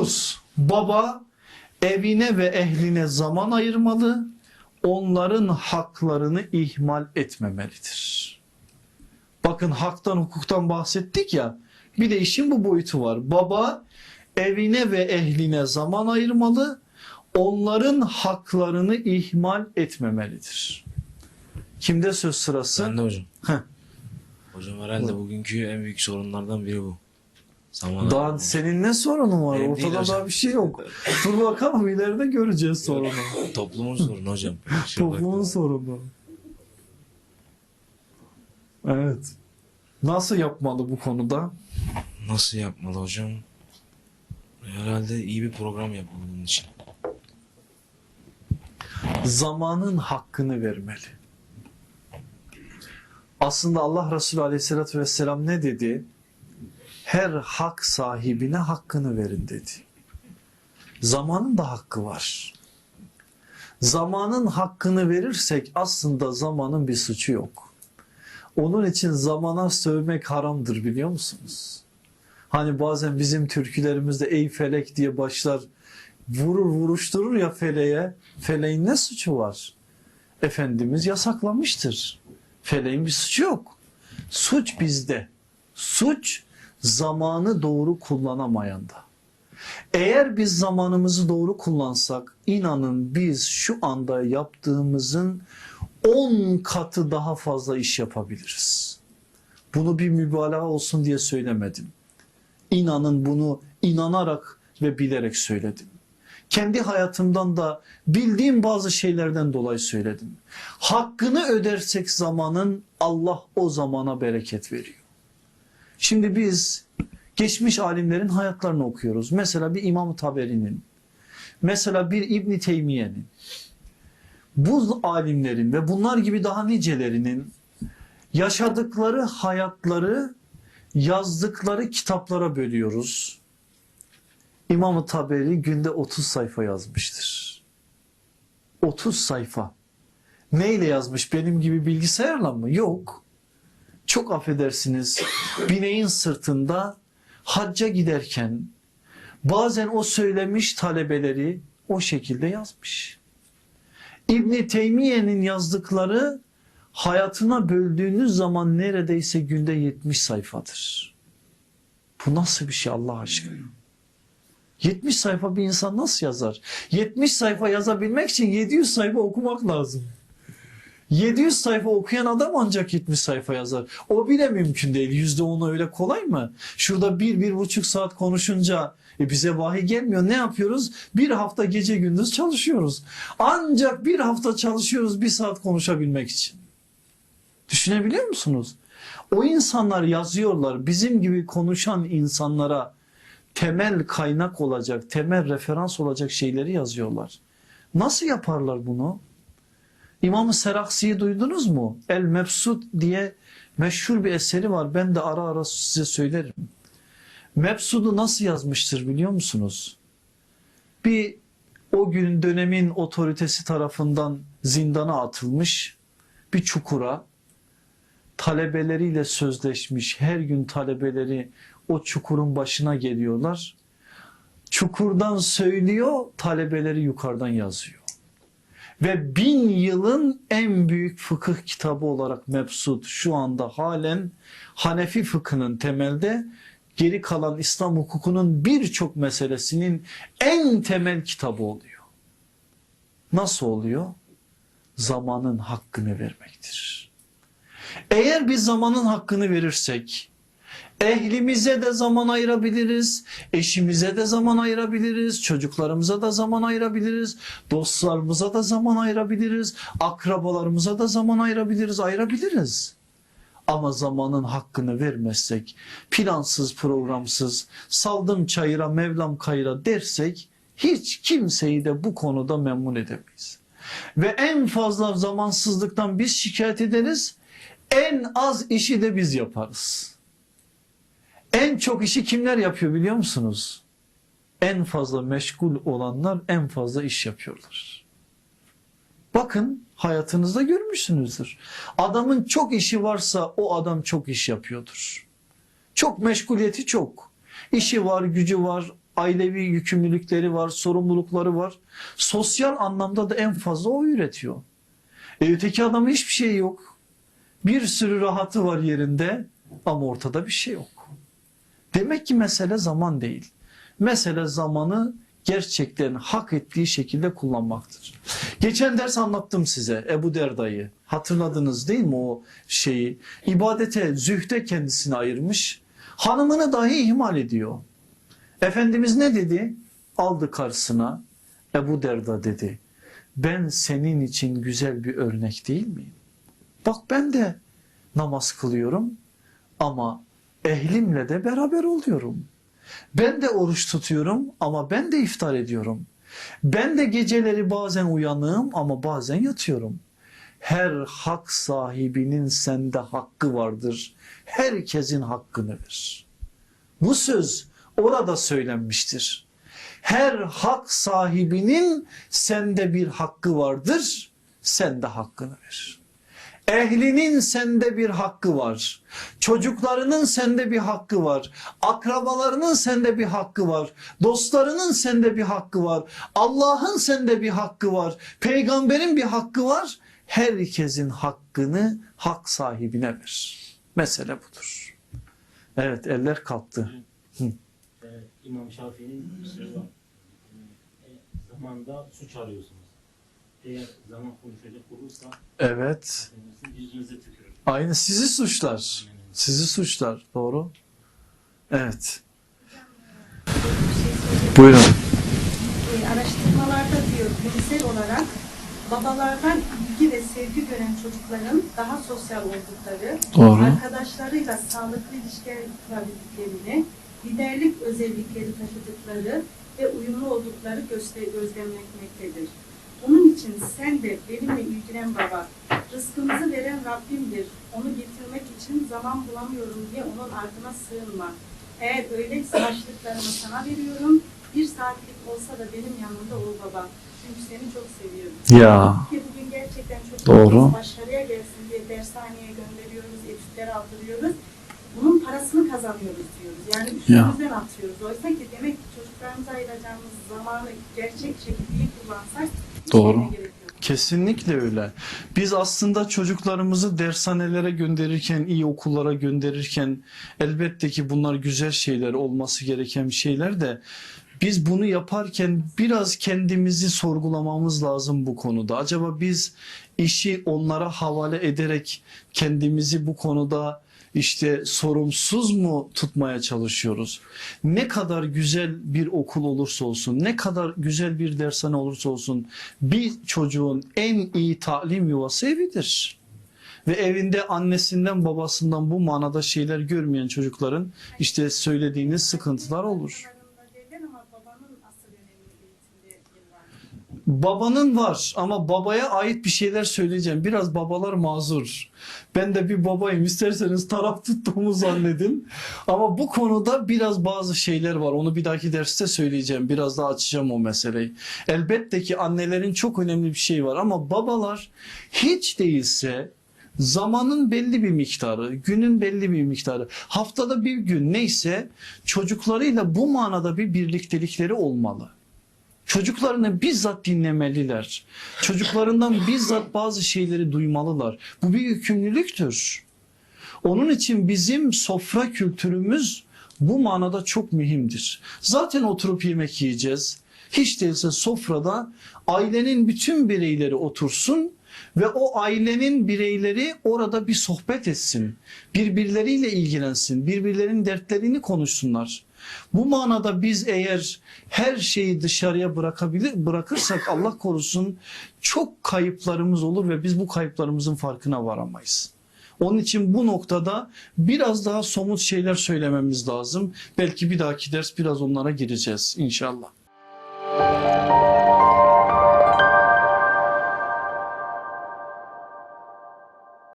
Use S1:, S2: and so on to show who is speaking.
S1: Dokuz, baba evine ve ehline zaman ayırmalı, onların haklarını ihmal etmemelidir. Bakın haktan hukuktan bahsettik ya, bir de işin bu boyutu var. Baba evine ve ehline zaman ayırmalı, onların haklarını ihmal etmemelidir. Kimde söz sırası?
S2: Ben de hocam.
S1: Heh.
S2: Hocam herhalde bugünkü en büyük sorunlardan biri bu. Zaman
S1: Daha senin ne sorunun var?
S2: Benim
S1: Ortada daha bir şey yok. Dur bakalım ileride göreceğiz sorunu.
S2: Toplumun sorunu hocam. Şey
S1: Toplumun sorunu. Evet. Nasıl yapmalı bu konuda?
S2: Nasıl yapmalı hocam? Herhalde iyi bir program yapmalı bunun için.
S1: Zamanın hakkını vermeli. Aslında Allah Resulü Aleyhisselatü Vesselam ne dedi? Her hak sahibine hakkını verin dedi. Zamanın da hakkı var. Zamanın hakkını verirsek aslında zamanın bir suçu yok. Onun için zamana sövmek haramdır biliyor musunuz? Hani bazen bizim türkülerimizde ey felek diye başlar vurur vuruşturur ya feleğe. Feleğin ne suçu var? Efendimiz yasaklamıştır. Feleğin bir suçu yok. Suç bizde. Suç zamanı doğru kullanamayanda. Eğer biz zamanımızı doğru kullansak inanın biz şu anda yaptığımızın 10 katı daha fazla iş yapabiliriz. Bunu bir mübalağa olsun diye söylemedim. İnanın bunu inanarak ve bilerek söyledim. Kendi hayatımdan da bildiğim bazı şeylerden dolayı söyledim. Hakkını ödersek zamanın Allah o zamana bereket veriyor. Şimdi biz geçmiş alimlerin hayatlarını okuyoruz. Mesela bir İmam Taberi'nin, mesela bir İbni Teymiye'nin, bu alimlerin ve bunlar gibi daha nicelerinin yaşadıkları hayatları yazdıkları kitaplara bölüyoruz. İmam-ı Taberi günde 30 sayfa yazmıştır. 30 sayfa. Neyle yazmış? Benim gibi bilgisayarla mı? Yok. Çok affedersiniz. Bineğin sırtında hacca giderken bazen o söylemiş talebeleri o şekilde yazmış. İbni Teymiye'nin yazdıkları hayatına böldüğünüz zaman neredeyse günde 70 sayfadır. Bu nasıl bir şey Allah aşkına? 70 sayfa bir insan nasıl yazar? 70 sayfa yazabilmek için 700 sayfa okumak lazım. 700 sayfa okuyan adam ancak 70 sayfa yazar. O bile mümkün değil. Yüzde onu öyle kolay mı? Şurada bir, bir buçuk saat konuşunca e bize vahiy gelmiyor. Ne yapıyoruz? Bir hafta gece gündüz çalışıyoruz. Ancak bir hafta çalışıyoruz bir saat konuşabilmek için. Düşünebiliyor musunuz? O insanlar yazıyorlar. Bizim gibi konuşan insanlara temel kaynak olacak, temel referans olacak şeyleri yazıyorlar. Nasıl yaparlar bunu? İmam-ı Seraksi'yi duydunuz mu? El Mebsut diye meşhur bir eseri var. Ben de ara ara size söylerim. Mebsut'u nasıl yazmıştır biliyor musunuz? Bir o gün dönemin otoritesi tarafından zindana atılmış bir çukura talebeleriyle sözleşmiş. Her gün talebeleri o çukurun başına geliyorlar. Çukurdan söylüyor, talebeleri yukarıdan yazıyor. Ve bin yılın en büyük fıkıh kitabı olarak Mebsut şu anda halen Hanefi fıkhının temelde geri kalan İslam hukukunun birçok meselesinin en temel kitabı oluyor. Nasıl oluyor? Zamanın hakkını vermektir. Eğer biz zamanın hakkını verirsek ehlimize de zaman ayırabiliriz, eşimize de zaman ayırabiliriz, çocuklarımıza da zaman ayırabiliriz, dostlarımıza da zaman ayırabiliriz, akrabalarımıza da zaman ayırabiliriz, ayırabiliriz. Ama zamanın hakkını vermezsek, plansız programsız, saldım çayıra mevlam kayıra dersek hiç kimseyi de bu konuda memnun edemeyiz. Ve en fazla zamansızlıktan biz şikayet ederiz, en az işi de biz yaparız. En çok işi kimler yapıyor biliyor musunuz? En fazla meşgul olanlar en fazla iş yapıyorlar. Bakın hayatınızda görmüşsünüzdür. Adamın çok işi varsa o adam çok iş yapıyordur. Çok meşguliyeti çok. İşi var, gücü var, ailevi yükümlülükleri var, sorumlulukları var. Sosyal anlamda da en fazla o üretiyor. E öteki adamın hiçbir şey yok. Bir sürü rahatı var yerinde ama ortada bir şey yok. Demek ki mesele zaman değil. Mesele zamanı gerçekten hak ettiği şekilde kullanmaktır. Geçen ders anlattım size Ebu Derda'yı. Hatırladınız değil mi o şeyi? İbadete, zühde kendisini ayırmış. Hanımını dahi ihmal ediyor. Efendimiz ne dedi? Aldı karşısına Ebu Derda dedi. Ben senin için güzel bir örnek değil miyim? Bak ben de namaz kılıyorum ama ehlimle de beraber oluyorum. Ben de oruç tutuyorum ama ben de iftar ediyorum. Ben de geceleri bazen uyanığım ama bazen yatıyorum. Her hak sahibinin sende hakkı vardır. Herkesin hakkını ver. Bu söz orada söylenmiştir. Her hak sahibinin sende bir hakkı vardır. Sen de hakkını ver. Ehlinin sende bir hakkı var. Çocuklarının sende bir hakkı var. Akrabalarının sende bir hakkı var. Dostlarının sende bir hakkı var. Allah'ın sende bir hakkı var. Peygamberin bir hakkı var. Herkesin hakkını hak sahibine ver. Mesele budur. Evet eller kalktı.
S3: İmam Şafii'nin. Ee, zamanda suç arıyorsunuz. Eğer zaman konuşacak olursa
S1: Evet.
S3: Kendisi yüzünüze tükürür.
S1: Aynı sizi suçlar. Sizi suçlar. Doğru. Evet. Buyurun.
S4: E, araştırmalarda diyor bilimsel olarak babalardan ilgi ve sevgi gören çocukların daha sosyal oldukları,
S1: Doğru.
S4: arkadaşlarıyla sağlıklı ilişkiler kurabildiklerini, liderlik özellikleri taşıdıkları ve uyumlu oldukları göster gözlemlenmektedir. Bunun için sen de benimle ilgilen baba, rızkımızı veren Rabbimdir. Onu getirmek için zaman bulamıyorum diye onun ardına sığınma. Eğer öyleyse harçlıklarımı sana veriyorum. Bir saatlik olsa da benim yanımda ol baba. Çünkü seni çok seviyorum.
S1: Ya.
S4: Ki bugün gerçekten çok
S1: Doğru.
S4: başarıya gelsin diye dershaneye gönderiyoruz, etütler aldırıyoruz. Bunun parasını kazanıyoruz diyoruz. Yani üstümüzden atıyoruz. Oysa ki demek ki çocuklarımıza ayıracağımız zamanı gerçek şekilde iyi kullansak hiç
S1: Doğru. Kesinlikle öyle. Biz aslında çocuklarımızı dershanelere gönderirken, iyi okullara gönderirken elbette ki bunlar güzel şeyler, olması gereken şeyler de biz bunu yaparken biraz kendimizi sorgulamamız lazım bu konuda. Acaba biz işi onlara havale ederek kendimizi bu konuda işte sorumsuz mu tutmaya çalışıyoruz? Ne kadar güzel bir okul olursa olsun, ne kadar güzel bir dershane olursa olsun bir çocuğun en iyi talim yuvası evidir. Ve evinde annesinden babasından bu manada şeyler görmeyen çocukların işte söylediğiniz sıkıntılar olur. Babanın var ama babaya ait bir şeyler söyleyeceğim. Biraz babalar mazur. Ben de bir babayım. İsterseniz taraf tuttuğumu zannedin. Ama bu konuda biraz bazı şeyler var. Onu bir dahaki derste söyleyeceğim. Biraz daha açacağım o meseleyi. Elbette ki annelerin çok önemli bir şey var ama babalar hiç değilse zamanın belli bir miktarı, günün belli bir miktarı, haftada bir gün neyse çocuklarıyla bu manada bir birliktelikleri olmalı. Çocuklarını bizzat dinlemeliler. Çocuklarından bizzat bazı şeyleri duymalılar. Bu bir yükümlülüktür. Onun için bizim sofra kültürümüz bu manada çok mühimdir. Zaten oturup yemek yiyeceğiz. Hiç değilse sofrada ailenin bütün bireyleri otursun ve o ailenin bireyleri orada bir sohbet etsin. Birbirleriyle ilgilensin. Birbirlerinin dertlerini konuşsunlar. Bu manada biz eğer her şeyi dışarıya bırakabilir bırakırsak Allah korusun çok kayıplarımız olur ve biz bu kayıplarımızın farkına varamayız. Onun için bu noktada biraz daha somut şeyler söylememiz lazım. Belki bir dahaki ders biraz onlara gireceğiz inşallah.